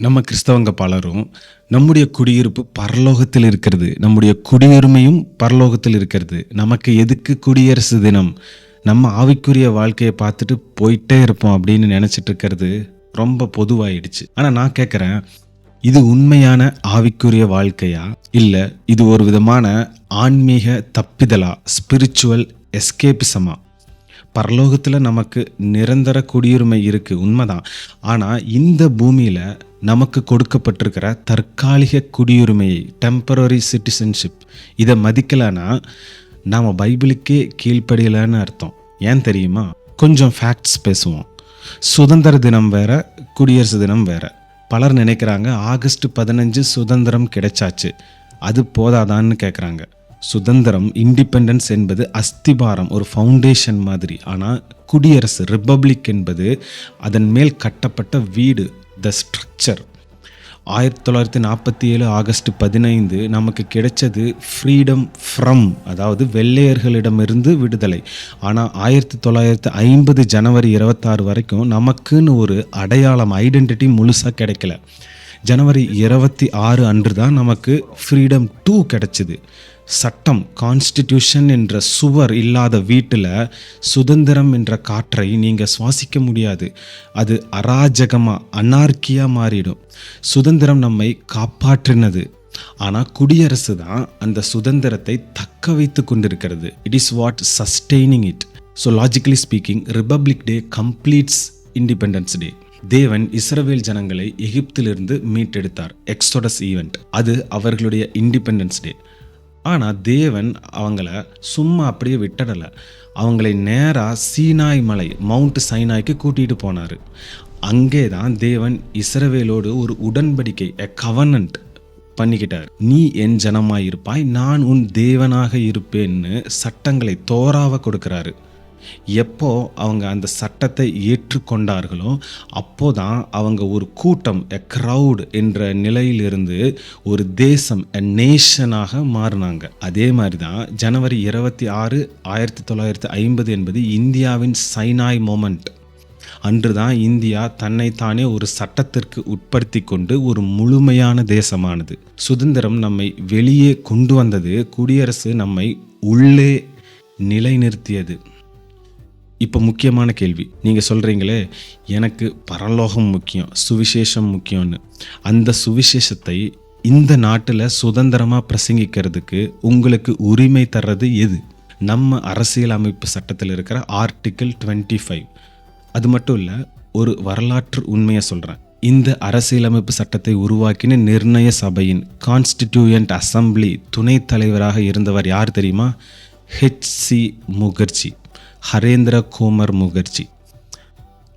நம்ம கிறிஸ்தவங்க பலரும் நம்முடைய குடியிருப்பு பரலோகத்தில் இருக்கிறது. நம்முடைய குடியுரிமையும் பரலோகத்தில் இருக்கிறது. நமக்கு எதுக்கு குடியரசு தினம்? நம்ம ஆவிக்குரிய வாழ்க்கையை பார்த்துட்டு போயிட்டே இருப்போம் அப்படின்னு நினச்சிட்டு இருக்கிறது ரொம்ப பொதுவாயிடுச்சு. ஆனால் நான் கேட்குறேன் இது உண்மையான ஆவிக்குரிய வாழ்க்கையா? இல்லை இது ஒரு விதமான ஆன்மீக தப்பிதலா ஸ்பிரிச்சுவல் எஸ்கேபிசமா பரலோகத்தில் நமக்கு நிரந்தர குடியுரிமை இருக்குது உண்மைதான். ஆனால் இந்த பூமியில் நமக்கு கொடுக்கப்பட்டிருக்கிற தற்காலிக குடியுரிமையை டெம்பரரி சிட்டிசன்ஷிப் இதை மதிக்கலைன்னா நாம் பைபிளுக்கே கீழ்ப்படியலைன்னு அர்த்தம். ஏன் தெரியுமா? கொஞ்சம் ஃபேக்ட்ஸ் பேசுவோம். சுதந்திர தினம் வேற குடியரசு தினம் வேற. பலர் நினைக்கிறாங்க ஆகஸ்ட் பதினஞ்சு சுதந்திரம் கிடைச்சாச்சு. அது போதாதான்னு கேட்குறாங்க சுதந்திரம் இண்டிபெண்டன்ஸ் என்பது அஸ்திபாரம் ஒரு ஃபவுண்டேஷன் மாதிரி. ஆனால் குடியரசு ரிப்பப்ளிக் என்பது அதன் மேல் கட்டப்பட்ட வீடு த ஸ்ட்ரக்சர் ஆயிரத்தி தொள்ளாயிரத்தி நாற்பத்தி ஏழு ஆகஸ்ட் பதினைந்து நமக்கு கிடைச்சது ஃப்ரீடம் ஃப்ரம் அதாவது வெள்ளையர்களிடமிருந்து விடுதலை. ஆனால் ஆயிரத்தி தொள்ளாயிரத்தி ஐம்பது ஜனவரி இருபத்தாறு வரைக்கும் நமக்குன்னு ஒரு அடையாளம் ஐடென்டிட்டி முழுசாக கிடைக்கல. ஜனவரி இருபத்தி ஆறு அன்று தான் நமக்கு ஃப்ரீடம் டூ கிடைச்சிது. சட்டம் கான்ஸ்டிடியூஷன் என்ற சுவர் இல்லாத வீட்டில் சுதந்திரம் என்ற காற்றை நீங்கள் சுவாசிக்க முடியாது. அது அராஜகமாக அனார்க்கியாக மாறிடும். சுதந்திரம் நம்மை காப்பாற்றினது. ஆனால் குடியரசு தான் அந்த சுதந்திரத்தை தக்க வைத்து கொண்டிருக்கிறது. It is what sustaining it so logically speaking republic day completes independence day தேவன் இஸ்ரவேல் ஜனங்களை எகிப்திலிருந்து மீட்டெடுத்தார். எக்ஸோடஸ் ஈவெண்ட் அது அவர்களுடைய இண்டிபெண்டன்ஸ் டே ஆனால் தேவன் அவங்கள சும்மா அப்படியே விட்டுடலை. அவங்களை நேராக சீனாய் மலை மவுண்ட் சைனாய்க்கு கூட்டிகிட்டு போனார். அங்கே தான் தேவன் இஸ்ரவேலோடு ஒரு உடன்படிக்கை எ கவனன்ட் பண்ணிக்கிட்டார். நீ என் ஜனமாயிருப்பாய் நான் உன் தேவனாக இருப்பேன்னு சட்டங்களை தோறாவ கொடுக்குறாரு. எப்போ அவங்க அந்த சட்டத்தை ஏற்றுக்கொண்டார்களோ அப்போதான் அவங்க ஒரு கூட்டம் எ க்ரௌட் என்ற நிலையிலிருந்து ஒரு தேசம் எ நேஷனாக மாறினாங்க. அதே மாதிரி தான் ஜனவரி இருபத்தி ஆறு ஆயிரத்தி தொள்ளாயிரத்தி ஐம்பது என்பது இந்தியாவின் சைனாய் மொமெண்ட். அன்றுதான் இந்தியா தன்னைத்தானே ஒரு சட்டத்திற்கு உட்படுத்தி கொண்டு ஒரு முழுமையான தேசமானது. சுதந்திரம் நம்மை வெளியே கொண்டு வந்தது குடியரசு நம்மை உள்ளே நிலைநிறுத்தியது. இப்போ முக்கியமான கேள்வி. நீங்கள் சொல்கிறீங்களே எனக்கு பரலோகம் முக்கியம் சுவிசேஷம் முக்கியம்னு. அந்த சுவிசேஷத்தை இந்த நாட்டில் சுதந்திரமாக பிரசங்கிக்கிறதுக்கு உங்களுக்கு உரிமை தர்றது எது? நம்ம அரசியலமைப்பு சட்டத்தில் இருக்கிற ஆர்டிக்கிள் டுவெண்ட்டி ஃபைவ் அது மட்டும் இல்லை ஒரு வரலாற்று உண்மையை சொல்கிறேன் இந்த அரசியலமைப்பு சட்டத்தை உருவாக்கின நிர்ணய சபையின் கான்ஸ்டிடியூயன்ட் அசம்பிளி துணைத் தலைவராக இருந்தவர் யார் தெரியுமா? H C Mukherjee Harendra Coomar Mukherjee.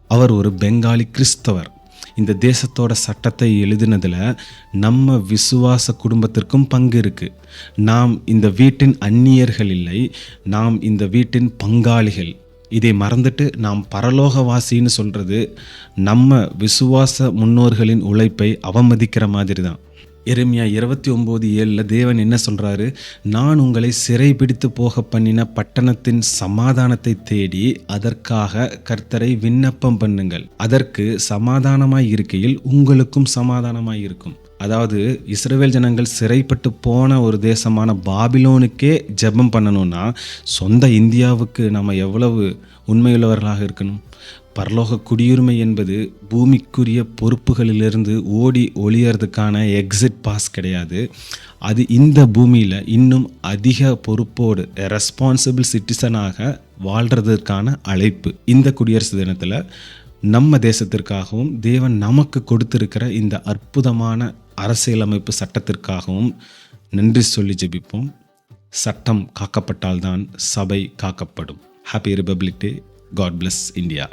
அவர் ஒரு பெங்காலி கிறிஸ்தவர். இந்த தேசத்தோட சட்டத்தை எழுதினதில் நம்ம விசுவாச குடும்பத்திற்கும் பங்கு இருக்குது நாம் இந்த வீட்டின் அந்நியர்கள் இல்லை நாம் இந்த வீட்டின் பங்காளிகள். இதை மறந்துட்டு நாம் பரலோகவாசின்னு சொல்கிறது நம்ம விசுவாச முன்னோர்களின் உழைப்பை அவமதிக்கிற மாதிரி தான் எருமையா இருபத்தி ஒம்பது ஏழில் தேவன் என்ன சொல்கிறாரு நான் உங்களை சிறைபிடித்து போக பண்ணின பட்டணத்தின் சமாதானத்தை தேடி அதற்காக கர்த்தரை விண்ணப்பம் பண்ணுங்கள். அதற்கு சமாதானமாய் இருக்கையில் உங்களுக்கும் சமாதானமாய் இருக்கும். அதாவது இஸ்ரேல் ஜனங்கள் சிறைப்பட்டு போன ஒரு தேசமான பாபிலோனுக்கே ஜெபம் பண்ணணும்னா சொந்த இந்தியாவுக்கு நம்ம எவ்வளவு உண்மையுள்ளவர்களாக இருக்கணும்? பரலோக குடியுரிமை என்பது பூமிக்குரிய பொறுப்புகளிலிருந்து ஓடி ஒளியறதுக்கான எக்ஸிட் பாஸ் கிடையாது. அது இந்த பூமியில் இன்னும் அதிக பொறுப்போடு ரெஸ்பான்சிபிள் சிட்டிசனாக வாழ்கிறதுக்கான அழைப்பு. இந்த குடியரசு தினத்தில் நம்ம தேசத்திற்காகவும் தேவன் நமக்கு கொடுத்திருக்கிற இந்த அற்புதமான அரசியலமைப்பு சட்டத்திற்காகவும் நன்றி சொல்லி ஜெபிப்போம். சட்டம் காக்கப்பட்டால்தான் சபை காக்கப்படும். Happy republic day god bless India